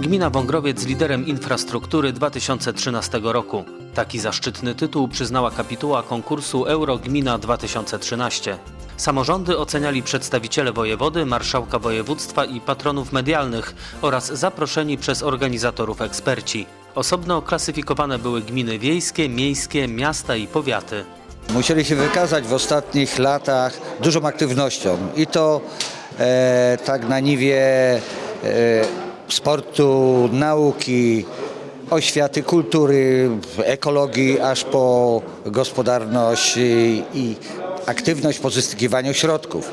Gmina Wągrowiec liderem infrastruktury 2013 roku. Taki zaszczytny tytuł przyznała kapituła konkursu Eurogmina 2013. Samorządy oceniali przedstawiciele wojewody, marszałka województwa i patronów medialnych oraz zaproszeni przez organizatorów eksperci. Osobno klasyfikowane były gminy wiejskie, miejskie, miasta i powiaty. Musieli się wykazać w ostatnich latach dużą aktywnością i to e, tak na niwie e, sportu, nauki, oświaty, kultury, ekologii, aż po gospodarność i, aktywność w pozyskiwaniu środków.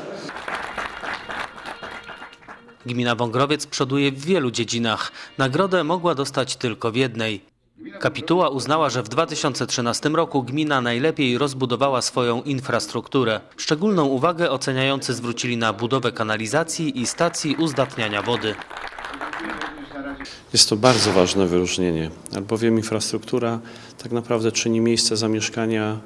Gmina Wągrowiec przoduje w wielu dziedzinach. Nagrodę mogła dostać tylko w jednej. Kapituła uznała, że w 2013 roku gmina najlepiej rozbudowała swoją infrastrukturę. Szczególną uwagę oceniający zwrócili na budowę kanalizacji i stacji uzdatniania wody. Jest to bardzo ważne wyróżnienie, albowiem infrastruktura tak naprawdę czyni miejsce zamieszkania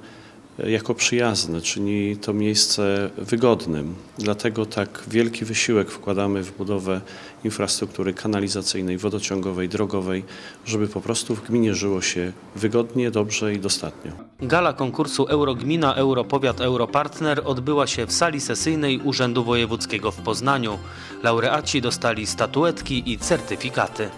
jako przyjazne, czyni to miejsce wygodnym. Dlatego tak wielki wysiłek wkładamy w budowę infrastruktury kanalizacyjnej, wodociągowej, drogowej, żeby po prostu w gminie żyło się wygodnie, dobrze i dostatnio. Gala konkursu Eurogmina, Europowiat, Europartner odbyła się w sali sesyjnej Urzędu Wojewódzkiego w Poznaniu. Laureaci dostali statuetki i certyfikaty.